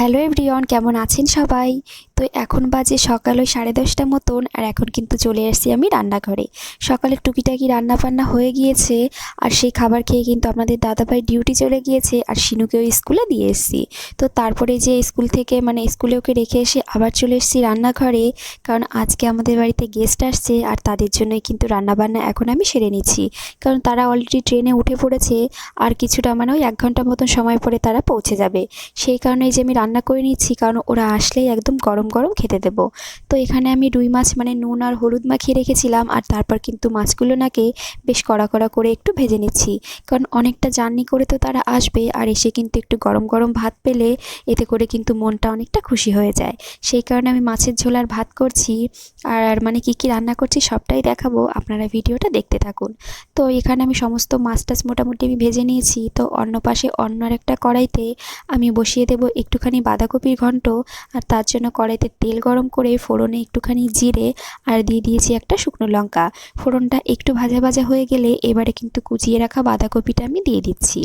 Hello everyone, কেমন আছেন সবাই? তো এখন বাজে সকাল ওই সাড়ে দশটা মতন, আর এখন কিন্তু চলে এসেছি আমি রান্নাঘরে। সকালে টুকিটাকি রান্নাবান্না হয়ে গিয়েছে, আর সেই খাবার খেয়ে কিন্তু আমাদের দাদাভাই ডিউটি চলে গিয়েছে, আর শিনুকেও স্কুলে দিয়ে এসেছি। তো তারপরে যে স্কুল থেকে মানে স্কুলে ওকে রেখে এসে আবার চলে এসেছি রান্নাঘরে, কারণ আজকে আমাদের বাড়িতে গেস্ট আসছে, আর তাদের জন্যই কিন্তু রান্নাবান্না এখন আমি সেরে নিচ্ছি। কারণ তারা অলরেডি ট্রেনে উঠে পড়েছে, আর কিছুটা মানে ওই এক ঘণ্টা মতন সময় পরে তারা পৌঁছে যাবে। সেই কারণে যে আমি রান্না করে নিচ্ছি, কারণ ওরা আসলেই একদম গরম গরম খেতে দেব। তো এখানে আমি রুই মাছ মানে নুন আর হলুদ মাখিয়ে রেখেছিলাম, আর তারপর কিন্তু মাছগুলো নাকে বেশ কড়া কড়া করে একটু ভেজে নিচ্ছি। কারণ অনেকটা জার্নি করে তো তারা আসবে, আর এসে কিন্তু একটু গরম গরম ভাত পেলে এতে করে কিন্তু মনটা অনেকটা খুশি হয়ে যায়। সেই কারণে আমি মাছের ঝোল আর ভাত করছি, আর মানে কি কি রান্না করছি সবটাই দেখাবো, আপনারা ভিডিওটা দেখতে থাকুন। তো এখানে আমি সমস্ত মাছ টাছ মোটামুটি আমি ভেজে নিয়েছি, তো অন্য পাশে অন্য একটা কড়াইতে আমি বসিয়ে দেবো একটুখানি বাঁধাকপির ঘন্ট আর তার জন্য কড়াইতে তেল গরম করে ফোড়নে একটুখানি জিরে আর দিয়ে দিয়েছি একটা শুকনো লঙ্কা। ফোড়নটা একটু ভাজা ভাজা হয়ে গেলে এবারে কিন্তু কুচিয়ে রাখা বাঁধাকপিটা আমি দিয়ে দিচ্ছি।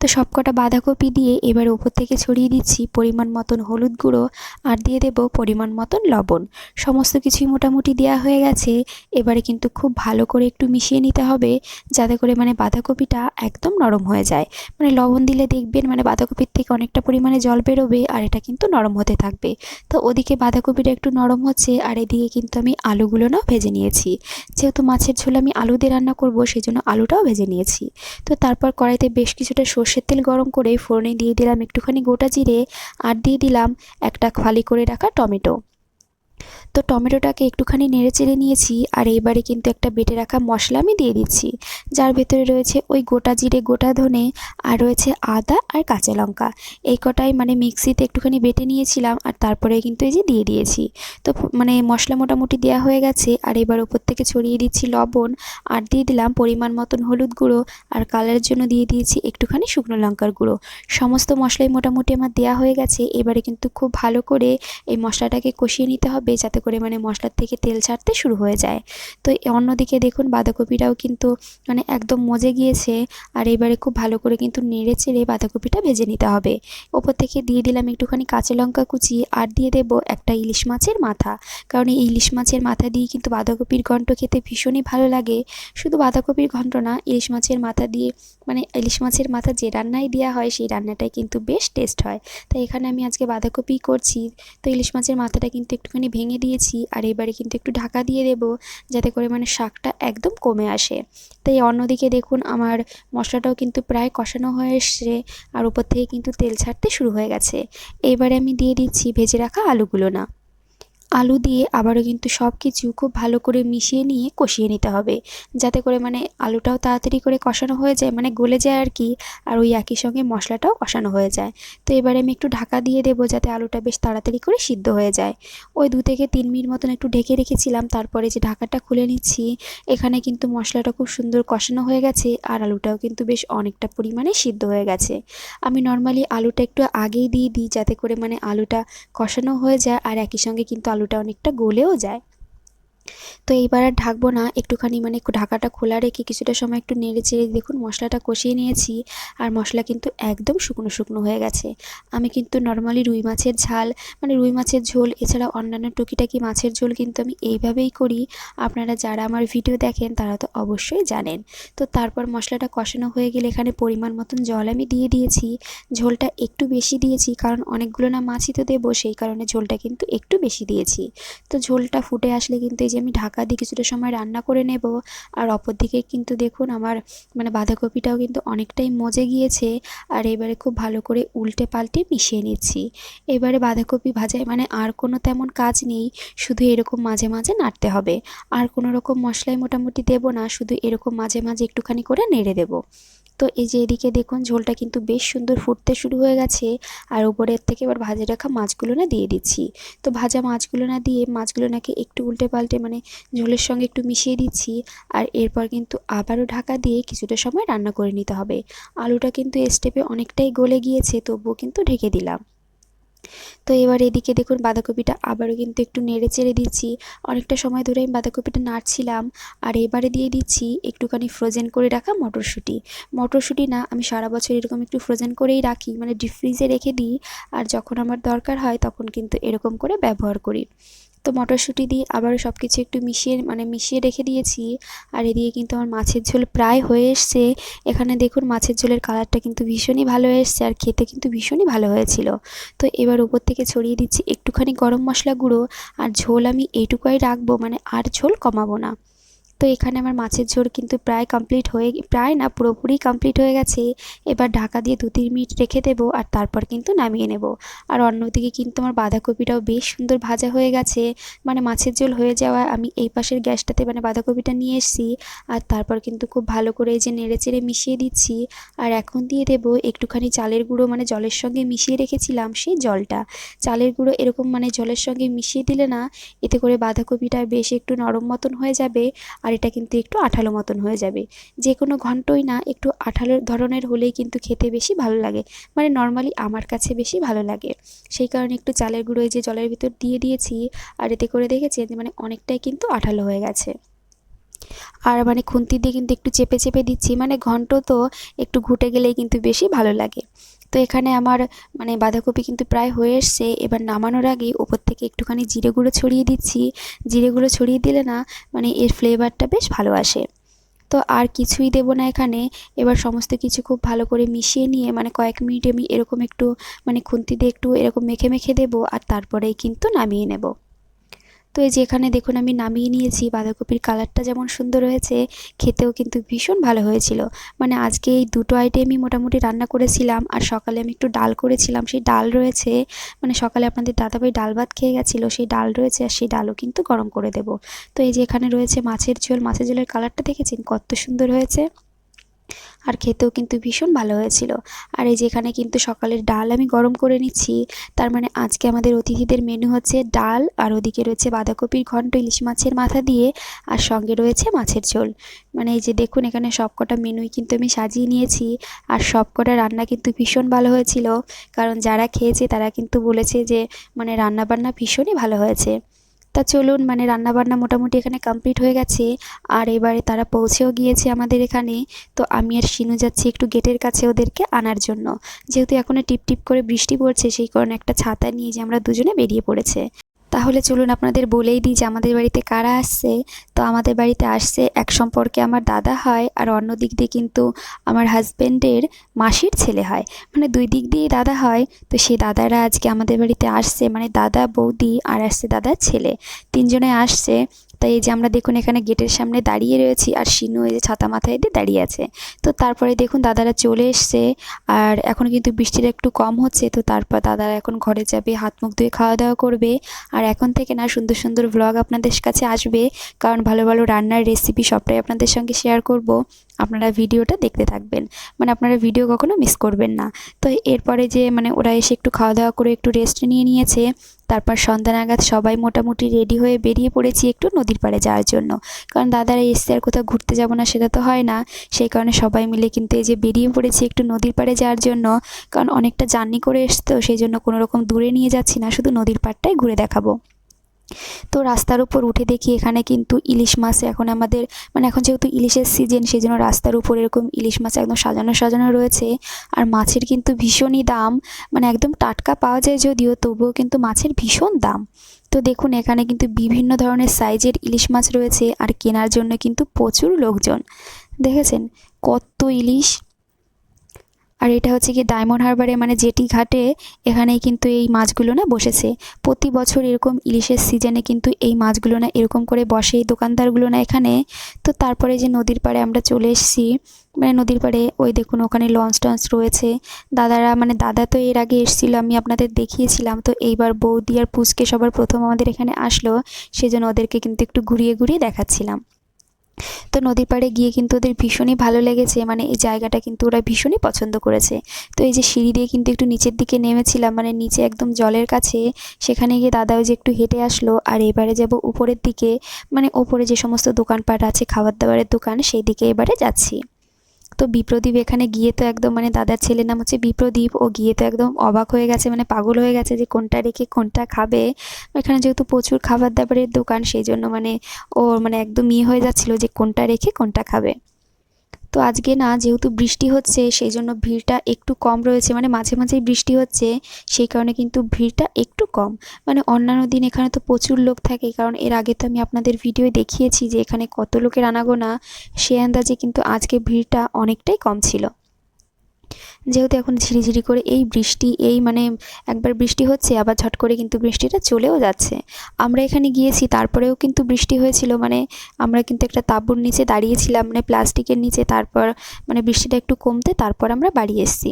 তো সবকটা বাঁধাকপি দিয়ে এবার উপর থেকে ছড়িয়ে দিচ্ছি পরিমাণ মতন হলুদ গুঁড়ো আর দিয়ে দেব পরিমাণ মতন লবণ। সমস্ত কিছুই মোটামুটি দেওয়া হয়ে গেছে। এবারে কিন্তু খুব ভালো করে একটু মিশিয়ে নিতে হবে যাতে করে মানে বাঁধাকপিটা একদম নরম হয়ে যায়। মানে লবণ দিলে দেখবেন মানে বাঁধাকপির থেকে অনেকটা পরিমাণে জল বেরোবে আর এটা কিন্তু নরম হতে থাকবে। তো ওদিকে বাঁধাকপিটা একটু নরম হচ্ছে আর এদিকে কিন্তু আমি আলুগুলো না ভেজে নিয়েছি। যেহেতু মাছের ঝোল আমি আলু দিয়ে রান্না করব সেই জন্য আলুটাও ভেজে নিয়েছি। তো তারপর কড়াইতে বেশ কিছুটা সর্ষের তেল গরম করে ফোড়নে দিয়ে দিলাম একটুখানি গোটা জিরে আর দিয়ে দিলাম একটা খালি করে রাখা টমেটো। তো টমেটোটাকে একটুখানি নেড়ে চেড়ে নিয়েছি আর এইবারে কিন্তু একটা বেটে রাখা মশলা আমি দিয়ে দিচ্ছি। যার ভেতরে রয়েছে ওই গোটা জিরে, গোটা ধনে আর রয়েছে আদা আর কাঁচা লঙ্কা। এই কটাই মানে মিক্সিতে একটুখানি বেটে নিয়েছিলাম আর তারপরে কিন্তু এই যে দিয়ে দিয়েছি। তো মানে মশলা মোটামুটি দেওয়া হয়ে গেছে আর এবার ওপর থেকে ছড়িয়ে দিচ্ছি লবণ আর দিয়ে দিলাম পরিমাণ মতন হলুদ গুঁড়ো আর কালারের জন্য দিয়ে দিয়েছি একটুখানি শুকনো লঙ্কার গুঁড়ো। সমস্ত মশলাই মোটামুটি আমার দেওয়া হয়ে গেছে। এবারে কিন্তু খুব ভালো করে এই মশলাটাকে কষিয়ে নিতে হবে যাতে করে মানে মশলার থেকে তেল ছাড়তে শুরু হয়ে যায়। তো অন্যদিকে দেখুন বাঁধাকপিটাও কিন্তু মানে একদম মজে গিয়েছে। আর এবারে খুব ভালো করে কিন্তু নেড়ে চেড়ে বাঁধাকপিটা ভেজে নিতে হবে। ওপর থেকে দিয়ে দিলাম একটুখানি কাঁচা লঙ্কা কুচি আর দিয়ে দেব একটা ইলিশ মাছের মাথা। কারণ এই ইলিশ মাছের মাথা দিয়ে কিন্তু বাঁধাকপির ঘন্ট খেতে ভীষণই ভালো লাগে। শুধু বাঁধাকপির ঘন্ট না, ইলিশ মাছের মাথা দিয়ে মানে ইলিশ মাছের মাথা যে রান্নায় দেওয়া হয় সেই রান্নাটাই কিন্তু বেশ টেস্ট হয়। তাই এখানে আমি আজকে বাঁধাকপি করছি। তো ইলিশ মাছের মাথাটা কিন্তু একটুখানি ভেঙে দিয়েছি আর এবারে কিন্তু একটু ঢাকা দিয়ে দেবো যাতে করে মানে শাকটা একদম কমে আসে। তাই অন্যদিকে দেখুন আমার মশলাটাও কিন্তু প্রায় কষানো হয়ে এসছে আর উপর থেকে কিন্তু তেল ছাড়তে শুরু হয়ে গেছে। এবারে আমি দিয়ে দিচ্ছি ভেজে রাখা আলুগুলো না। আলু দিয়ে আবারও কিন্তু সব কিছু খুব ভালো করে মিশিয়ে নিয়ে কষিয়ে নিতে হবে। যাতে করে মানে আলুটাও তাড়াতাড়ি করে কষানো হয়ে যায় মানে গলে যায় আর কি, আর ওই একই সঙ্গে মশলাটাও কষানো হয়ে যায়। তো এবারে আমি একটু ঢাকা দিয়ে দেবো যাতে আলুটা বেশ তাড়াতাড়ি করে সিদ্ধ হয়ে যায়। ওই দু থেকে তিন মিনিট মতন একটু ঢেকে রেখেছিলাম, তারপরে যে ঢাকাটা খুলে নিচ্ছি, এখানে কিন্তু মশলাটা খুব সুন্দর কষানো হয়ে গেছে, আর আলুটাও কিন্তু বেশ অনেকটা পরিমাণে সিদ্ধ হয়ে গেছে। আমি নর্মালি আলুটা একটু আগেই দিয়ে দিই, যাতে করে মানে আলুটা কষানো হয়ে যায়, আর একই সঙ্গে কিন্তু আলুটা অনেকটা গলেও যায়। তো এইবার আর ঢাকবো না, একটুখানি মানে ঢাকাটা খোলা রেখে কিছুটা সময় একটু নেড়ে চেড়ে দেখুন মশলাটা কষিয়ে নিয়েছি, আর মশলা কিন্তু একদম শুকনো শুকনো হয়ে গেছে। আমি কিন্তু নর্মালি রুই মাছের ঝাল মানে রুই মাছের ঝোল, এছাড়া অন্যান্য টুকিটাকি মাছের ঝোল কিন্তু আমি এইভাবেই করি। আপনারা যারা আমার ভিডিও দেখেন, তারা তো অবশ্যই জানেন। তো তারপর মশলাটা কষানো হয়ে গেলে এখানে পরিমাণ মতন জল আমি দিয়ে দিয়েছি। ঝোলটা একটু বেশি দিয়েছি, কারণ অনেকগুলো না মাছই তো দেবো, সেই কারণে ঝোলটা কিন্তু একটু বেশি দিয়েছি। তো ঝোলটা ফুটে আসলে কিন্তু এই যে আমি ঢাকা দিয়ে কিছুটা সময় রান্না করে নেব। আর অপর দিকে কিন্তু দেখুন আমার মানে বাঁধাকপিটাও কিন্তু অনেকটাই মজে গিয়েছে। আর এবারে খুব ভালো করে উল্টে পাল্টে মিশিয়ে নিচ্ছি। এবারে বাঁধাকপি ভাজায় মানে আর কোনো তেমন কাজ নেই। শুধু এরকম মাঝে মাঝে নাড়তে হবে। আর কোনো রকম মশলাই মোটামুটি দেবো না। শুধু এরকম মাঝে মাঝে একটুখানি করে নেড়ে দেবো। তো এই যে এদিকে দেখুন, ঝোলটা কিন্তু বেশ সুন্দর ফুটতে শুরু হয়ে গেছে। আর উপরের থেকে এবার ভাজে রাখা মাছগুলো না দিয়ে দিচ্ছি। তো ভাজা মাছগুলো না দিয়ে মাছগুলো নাকি একটু উল্টে পাল্টে মানে ঝোলের সঙ্গে একটু মিশিয়ে দিচ্ছি। আর এরপর কিন্তু আবারও ঢাকা দিয়ে কিছুটা সময় রান্না করে নিতে হবে। আলুটা কিন্তু স্টেপে অনেকটাই গলে গিয়েছে, তবুও কিন্তু ঢেকে দিলাম। তো এবার এদিকে দেখুন বাঁধাকপিটা আবারও কিন্তু একটু নেড়ে চেড়ে দিচ্ছি। অনেকটা সময় ধরে আমি বাঁধাকপিটা নাড়ছিলাম আর এবারে দিয়ে দিচ্ছি একটুখানি ফ্রোজেন করে রাখা মটরশুঁটি। মটরশুঁটি না, আমি সারা বছর এরকম একটু ফ্রোজেন করেই রাখি মানে ডিপ ফ্রিজে রেখে দিই আর যখন আমার দরকার হয় তখন কিন্তু এরকম করে ব্যবহার করি। তো মটরশুঁটি দিয়ে আবারও সব কিছু একটু মিশিয়ে মানে মিশিয়ে রেখে দিয়েছি। আর এদিকে কিন্তু আমার মাছের ঝোল প্রায় হয়ে এসছে। এখানে দেখুন মাছের ঝোলের কালারটা কিন্তু ভীষণই ভালো এসছে আর খেতে কিন্তু ভীষণই ভালো হয়েছিল। তো এবার উপর থেকে ছড়িয়ে দিচ্ছি একটুখানি গরম মশলা গুঁড়ো। আর ঝোল আমি এইটুকুই রাখব মানে আর ঝোল কমাবো না। তো এখানে আমার মাছের ঝোল কিন্তু প্রায় কমপ্লিট হয়ে প্রায় না, পুরোপুরি কমপ্লিট হয়ে গেছে। এবার ঢাকা দিয়ে দু তিন মিনিট রেখে দেবো আর তারপর কিন্তু নামিয়ে নেব। আর অন্যদিকে কিন্তু আমার বাঁধাকপিটাও বেশ সুন্দর ভাজা হয়ে গেছে। মানে মাছের ঝোল হয়ে যাওয়া, আমি এই পাশের গ্যাসটাতে মানে বাঁধাকপিটা নিয়ে এসেছি। আর তারপর কিন্তু খুব ভালো করে যে নেড়ে চেড়ে মিশিয়ে দিচ্ছি। আর এখন দিয়ে দেবো একটুখানি চালের গুঁড়ো মানে জলের সঙ্গে মিশিয়ে রেখেছিলাম সেই জলটা। চালের গুঁড়ো এরকম মানে জলের সঙ্গে মিশিয়ে দিলে না, এতে করে বাঁধাকপিটা বেশ একটু নরম মতন হয়ে যাবে। আর এটা কিন্তু একটু আঠালো মতন হয়ে যাবে। যে কোনো ঘন্টই না, একটু আঠালো ধরনের হলেই কিন্তু খেতে বেশি ভালো লাগে। মানে নর্মালি আমার কাছে বেশি ভালো লাগে। সেই কারণে একটু চালের গুঁড়ো যে জলের ভিতর দিয়ে দিয়েছি, আর এতে করে দেখেছেন যে মানে অনেকটাই কিন্তু আঠালো হয়ে গেছে। আর মানে খুন্তি দিয়ে কিন্তু একটু চেপে চেপে দিচ্ছি মানে ঘন্ট তো একটু ঘুটে গেলেই কিন্তু বেশি ভালো লাগে। তো এখানে আমার মানে বাঁধাকপি কিন্তু প্রায় হয়ে এসছে। এবার নামানোর আগে ওপর থেকে একটুখানি জিরে গুঁড়ো ছড়িয়ে দিচ্ছি। জিরে গুঁড়ো ছড়িয়ে দিলে না মানে এর ফ্লেভারটা বেশ ভালো আসে। তো আর কিছুই দেব না এখানে। এবার সমস্ত কিছু খুব ভালো করে মিশিয়ে নিয়ে মানে কয়েক মিনিট আমি এরকম একটু মানে খুন্তি দিয়ে একটু এরকম মেখে মেখে দেবো। আর তারপরেই কিন্তু নামিয়ে নেব। তো এই যে এখানে দেখুন আমি নামিয়ে নিয়েছি, বাঁধাকপির কালারটা যেমন সুন্দর হয়েছে, খেতেও কিন্তু ভীষণ ভালো হয়েছিল। মানে আজকে এই দুটো আইটেমই মোটামুটি রান্না করেছিলাম, আর সকালে আমি একটু ডাল করেছিলাম, সেই ডাল রয়েছে মানে সকালে আপনাদের দাদাভাই ডাল ভাত খেয়ে গেছিল, সেই ডাল রয়েছে, আর সেই ডালও কিন্তু গরম করে দেব। তো এই যে এখানে রয়েছে মাছের ঝোল, মাছের ঝোলের কালারটা দেখেছেন? কত সুন্দর হয়েছে। আর খেতেও কিন্তু ভীষণ ভালো হয়েছিল। আর এই যেখানে কিন্তু সকালের ডাল আমি গরম করে নিচ্ছি, তার মানে আজকে আমাদের অতিথিদের মেনু হচ্ছে ডাল, আর ওদিকে রয়েছে বাঁধাকপির ঘন্ট, ইলিশ মাছের মাথা দিয়ে, আর সঙ্গে রয়েছে মাছের ঝোল। মানে এই যে দেখুন এখানে সবকটা মেনুই কিন্তু আমি সাজিয়ে নিয়েছি, আর সবকটা রান্না কিন্তু ভীষণ ভালো হয়েছিল। কারণ যারা খেয়েছে তারা কিন্তু বলেছে যে মানে রান্নাবান্না ভীষণই ভালো হয়েছে। তা চলুন মানে রান্নাবান্না মোটামুটি এখানে কমপ্লিট হয়ে গেছে। আর এবারে তারা পৌঁছেও গিয়েছে আমাদের এখানে। তো আমি আর শিনু যাচ্ছি একটু গেটের কাছে ওদেরকে আনার জন্য। যেহেতু এখন টিপ টিপ করে বৃষ্টি পড়ছে, সেই কারণে একটা ছাতা নিয়ে যে আমরা দুজনে বেরিয়ে পড়েছে। তাহলে চলুন আপনাদের বলেই দিই যে আমাদের বাড়িতে কারা আসছে। তো আমাদের বাড়িতে আসছে, এক সম্পর্কে আমার দাদা হয় আর অন্য দিক দিয়ে কিন্তু আমার হাজব্যান্ডের মাসির ছেলে হয়। মানে দুই দিক দিয়েই দাদা হয়, তো সেই দাদারা আজকে আমাদের বাড়িতে আসছে। মানে দাদা, বৌদি আর আসছে দাদার ছেলে। তিনজনে আসছে তাই এই যে আমরা দেখুন এখানে গেটের সামনে দাঁড়িয়ে রয়েছি আর শিনু এই যে ছাতা মাথায় দিয়ে দাঁড়িয়ে আছে। তো তারপরে দেখুন দাদারা চলে এসছে আর এখন কিন্তু বৃষ্টিটা একটু কম হচ্ছে, তো তারপর দাদারা এখন ঘরে যাবে, হাত মুখ ধুয়ে খাওয়া দাওয়া করবে। আর এখন থেকে না সুন্দর সুন্দর ব্লগ আপনাদের কাছে আসবে, কারণ ভালো ভালো রান্নার রেসিপি সবটাই আপনাদের সঙ্গে শেয়ার করব। আপনারা ভিডিওটা দেখতে থাকবেন। মানে আপনারা ভিডিও কখনো মিস করবেন না। তো এরপরে যে মানে ওরা এসে একটু খাওয়া দাওয়া করে একটু রেস্ট নিয়ে নিয়েছে, তারপর সন্ধ্যা নাগাদ সবাই মোটামুটি রেডি হয়ে বেরিয়ে পড়েছি একটু নদীর পাড়ে যাওয়ার জন্য। কারণ দাদারা এসছে আর কোথাও ঘুরতে যাব না সেটা তো হয় না। সেই কারণে সবাই মিলে কিন্তু এই যে বেরিয়ে পড়েছি একটু নদীর পাড়ে যাওয়ার জন্য, কারণ অনেকটা জার্নি করে এসতো সেই জন্য কোনো রকম দূরে নিয়ে যাচ্ছি না, শুধু নদীর পাড়টাই ঘুরে দেখাবো। তো রাস্তার উপর উঠে দেখি এখানে কিন্তু ইলিশ মাছ এখন আমাদের মানে এখন যেহেতু ইলিশের সিজন সেই জন্য রাস্তার উপর এরকম ইলিশ মাছ একদম সাজানো সাজানো রয়েছে। আর মাছের কিন্তু ভীষণই দাম মানে একদম টাটকা পাওয়া যায় যদিও, তবুও কিন্তু মাছের ভীষণ দাম। তো দেখুন, এখানে কিন্তু বিভিন্ন ধরনের সাইজের ইলিশ মাছ রয়েছে, আর কেনার জন্য কিন্তু প্রচুর লোকজন। দেখেছেন? কত ইলিশ আর এটা হচ্ছে কি ডায়মন্ড হারবারে মানে জেটি ঘাটে এখানেই কিন্তু এই মাছগুলো না বসেছে। প্রতি বছর এরকম ইলিশের সিজনে কিন্তু এই মাছগুলো না এরকম করে বসে। এই দোকানদারগুলো না এখানে। তো তারপরে যে নদীর পাড়ে আমরা চলে এসেছি মানে নদীর পাড়ে ওই দেখুন ওখানে লঞ্চ টঞ্চ রয়েছে। দাদারা মানে দাদা তো এর আগে এসেছিল, আমি আপনাদের দেখিয়েছিলাম। তো এইবার বৌদি আর পুচকে সবার প্রথম আমাদের এখানে আসলো, সেজন্য ওদেরকে কিন্তু একটু ঘুরিয়ে ঘুরিয়ে দেখাচ্ছিলাম। তো নদীর পাড়ে গিয়ে কিন্তু ওদের ভীষণই ভালো লেগেছে। মানে এই জায়গাটা কিন্তু ওরা ভীষণই পছন্দ করেছে। তো এই যে সিঁড়ি দিয়ে কিন্তু একটু নিচের দিকে নেমেছিলাম মানে নিচে একদম জলের কাছে, সেখানে গিয়ে দাদাও যে একটু হেঁটে আসলো, আর এবারে যাব উপরের দিকে মানে ওপরে যে সমস্ত দোকানপাট আছে, খাবার দাবারের দোকান, সেই দিকে এবারে যাচ্ছি। তো বিপ্রদীপ এখানে গিয়ে তো একদম মানে দাদার ছেলের নাম হচ্ছে বিপ্রদীপ। ও গিয়ে তো একদম অবাক হয়ে গেছে মানে পাগল হয়ে গেছে যে কোনটা রেখে কোনটা খাবে। এখানে যেহেতু প্রচুর খাবার দাবারের দোকান, সেই জন্য মানে ওর মানে একদম ইয়ে হয়ে যাচ্ছিল যে কোনটা রেখে কোনটা খাবে। তো আজকে না যেহেতু বৃষ্টি হচ্ছে সেই জন্য ভিড়টা একটু কম রয়েছে। মানে মাঝে মাঝেই বৃষ্টি হচ্ছে, সেই কারণে কিন্তু ভিড়টা একটু কম। মানে অন্যান্য দিন এখানে তো প্রচুর লোক থাকে, কারণ এর আগে তো আমি আপনাদের ভিডিও দেখিয়েছি যে এখানে কত লোকের আনাগোনা, সে আন্দাজে কিন্তু আজকে ভিড়টা অনেকটাই কম ছিল। যেহেতু এখন ঝিরিঝিরি করে এই বৃষ্টি, এই মানে একবার বৃষ্টি হচ্ছে, আবার ঝট করে কিন্তু বৃষ্টিটা চলেও যাচ্ছে। আমরা এখানে গিয়েছি, তারপরেও কিন্তু বৃষ্টি হয়েছিল মানে আমরা কিন্তু একটা তাঁবুর নিচে দাঁড়িয়েছিলাম মানে প্লাস্টিকের নিচে, তারপর মানে বৃষ্টিটা একটু কমতে, তারপর আমরা বাড়ি এসেছি।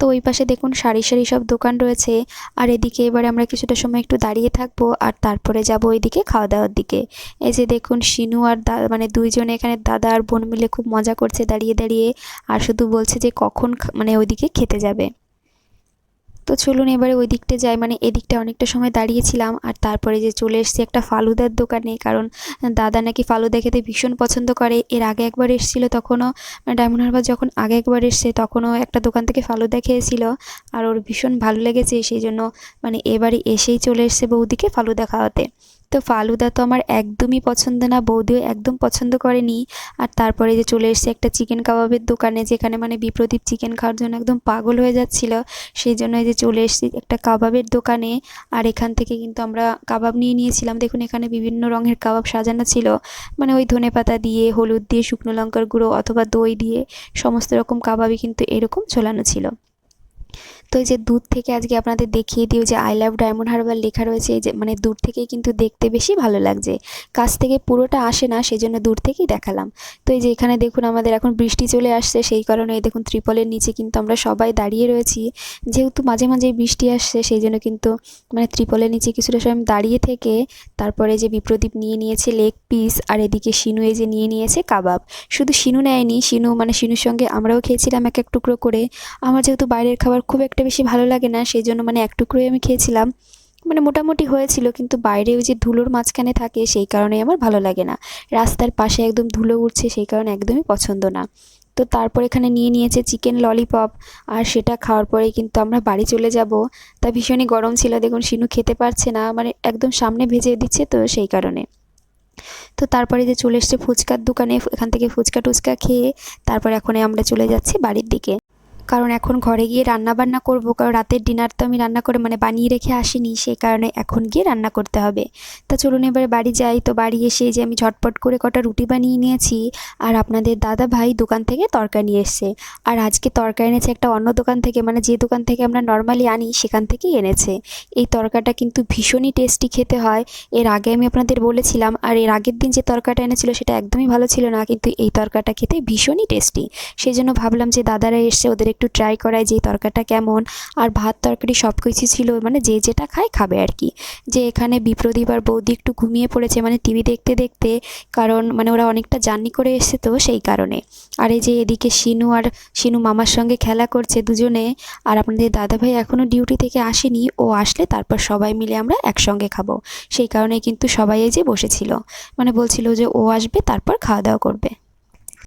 তো ওই পাশে দেখুন সারি সারি সব দোকান রয়েছে। আর এদিকে এবারে আমরা কিছুটা সময় একটু দাঁড়িয়ে থাকব আর তারপরে যাব ওইদিকে খাওয়া দাওয়ার দিকে। এই যে দেখুন শিনু আর দাদা মানে দুইজনে এখানে দাদা আর বোন মিলে খুব মজা করছে দাঁড়িয়ে দাঁড়িয়ে। আর শুধু বলছে যে কখন মানে ওইদিকে খেতে যাবে। তো চলুন এবারে ওই দিকটা যাই। মানে এদিকটা অনেকটা সময় দাঁড়িয়েছিলাম আর তারপরে যে চলে এসেছি একটা ফালুদার দোকানে, কারণ দাদা নাকি ফালুদা খেতে ভীষণ পছন্দ করে। এর আগে একবার এসেছিল তখনও মানে ডায়মন্ড হারবার যখন আগে একবার এসছে তখনও একটা দোকান থেকে ফালুদা খেয়েছিল আর ওর ভীষণ ভালো লেগেছে, সেই জন্য মানে এবারে এসেই চলে এসছে বৌদিকে ফালুদা খাওয়াতে। তো ফালুদা তো আমার একদমই পছন্দ না, বৌদিও একদম পছন্দ করেনি। আর তারপরে যে চলে এসছে একটা চিকেন কাবাবের দোকানে, যেখানে মানে বিপ্রদীপ চিকেন খাওয়ার জন্য একদম পাগল হয়ে যাচ্ছিল, সেই জন্য যে চলে এসেছি একটা কাবাবের দোকানে। আর এখান থেকে কিন্তু আমরা কাবাব নিয়ে নিয়েছিলাম। দেখুন, এখানে বিভিন্ন রঙের কাবাব সাজানো ছিল। মানে ওই ধনেপাতা দিয়ে, হলুদ দিয়ে, শুকনো লঙ্কার গুঁড়ো অথবা দই দিয়ে, সমস্ত রকম কাবাবই কিন্তু এরকম ঝোলানো ছিল। তো এই যে দূর থেকে আজকে আপনাদের দেখিয়ে দিও যে আই লাভ ডায়মন্ড হারবার লেখা রয়েছে, এই যে মানে দূর থেকেই কিন্তু দেখতে বেশি ভালো লাগছে। কাছ থেকে পুরোটা আসে না সেই জন্য দূর থেকেই দেখালাম। তো এই যে এখানে দেখুন আমাদের এখন বৃষ্টি চলে আসছে, সেই কারণে এই দেখুন ত্রিপলের নিচে কিন্তু আমরা সবাই দাঁড়িয়ে রয়েছি। যেহেতু মাঝে মাঝেই বৃষ্টি আসছে, সেই জন্য কিন্তু মানে ত্রিপলের নিচে কিছুটা সময় দাঁড়িয়ে থেকে তারপরে যে বিপ্রদীপ নিয়ে নিয়েছে লেগ পিস, আর এদিকে শিনু এই যে নিয়ে নিয়েছে কাবাব। শুধু শিনু নেয়নি, শিনু মানে শিনুর সঙ্গে আমরাও খেয়েছিলাম এক এক টুকরো করে। আমার যেহেতু বাইরের খাবার খুব একটা বেশি ভালো লাগে না সেই জন্য মানে এক টুকরোই আমি খেয়েছিলাম। মানে মোটামুটি হয়েছিল, কিন্তু বাইরে ওই যে ধুলোর মাঝখানে থাকে, সেই কারণে আমার ভালো লাগে না। রাস্তার পাশে একদম ধুলো উঠছে সেই কারণে একদমই পছন্দ না। তো তারপর এখানে নিয়ে নিয়েছে চিকেন ললিপপ, আর সেটা খাওয়ার পরেই কিন্তু আমরা বাড়ি চলে যাব। তা ভীষণই গরম ছিল, দেখুন শিনু খেতে পারছে না মানে একদম সামনে ভেজে দিচ্ছে তো সেই কারণে। তো তারপরে যে চলে এসছে ফুচকার দোকানে, এখান থেকে ফুচকা টুচকা খেয়ে তারপর এখন আমরা চলে যাচ্ছি বাড়ির দিকে। কারণ এখন ঘরে গিয়ে রান্না বান্না করব, কারণ রাতের ডিনার তো আমি রান্না করে মানে বানিয়ে রেখে আসিনি সেই কারণে এখন গিয়ে রান্না করতে হবে। তা চলুন এবারে বাড়ি যাই, তো বাড়ি এসে যে আমি ঝটপট করে কটা রুটি বানিয়ে নিয়েছি, আর আপনাদের দাদা ভাই দোকান থেকে তরকারি নিয়ে এসছে। আর আজকে তরকারি এনেছে একটা অন্য দোকান থেকে মানে যে দোকান থেকে আমরা নর্মালি আনি, সেখান থেকেই এনেছে। এই তরকাটা কিন্তু ভীষণই টেস্টি খেতে হয়। এর আগে আমি আপনাদের বলেছিলাম, আর এর আগের দিন যে তরকাটা এনেছিল, সেটা একদমই ভালো ছিল না, কিন্তু এই তরকাটা খেতে ভীষণই টেস্টি সেই জন্য ভাবলাম যে দাদারা এসছে, ওদের একটু ট্রাই করাই যে এই তরকাটা কেমন। আর ভাত, তরকারি সব কিছু ছিল মানে যে যেটা খায় খাবে আর কি। যে এখানে বিপ্রদীপ আর বৌদি একটু ঘুমিয়ে পড়েছে মানে টিভি দেখতে দেখতে, কারণ মানে ওরা অনেকটা জার্নি করে এসছে তো সেই কারণে। আর এই যে এদিকে শিনু আর শিনু মামার সঙ্গে খেলা করছে দুজনে, আর আপনাদের দাদাভাই এখনও ডিউটি থেকে আসেনি, ও আসলে তারপর সবাই মিলে আমরা একসঙ্গে খাব। সেই কারণে কিন্তু সবাই এই যে বসেছিল। মানে বলছিল যে ও আসবে, তারপর খাওয়া দাওয়া করবে।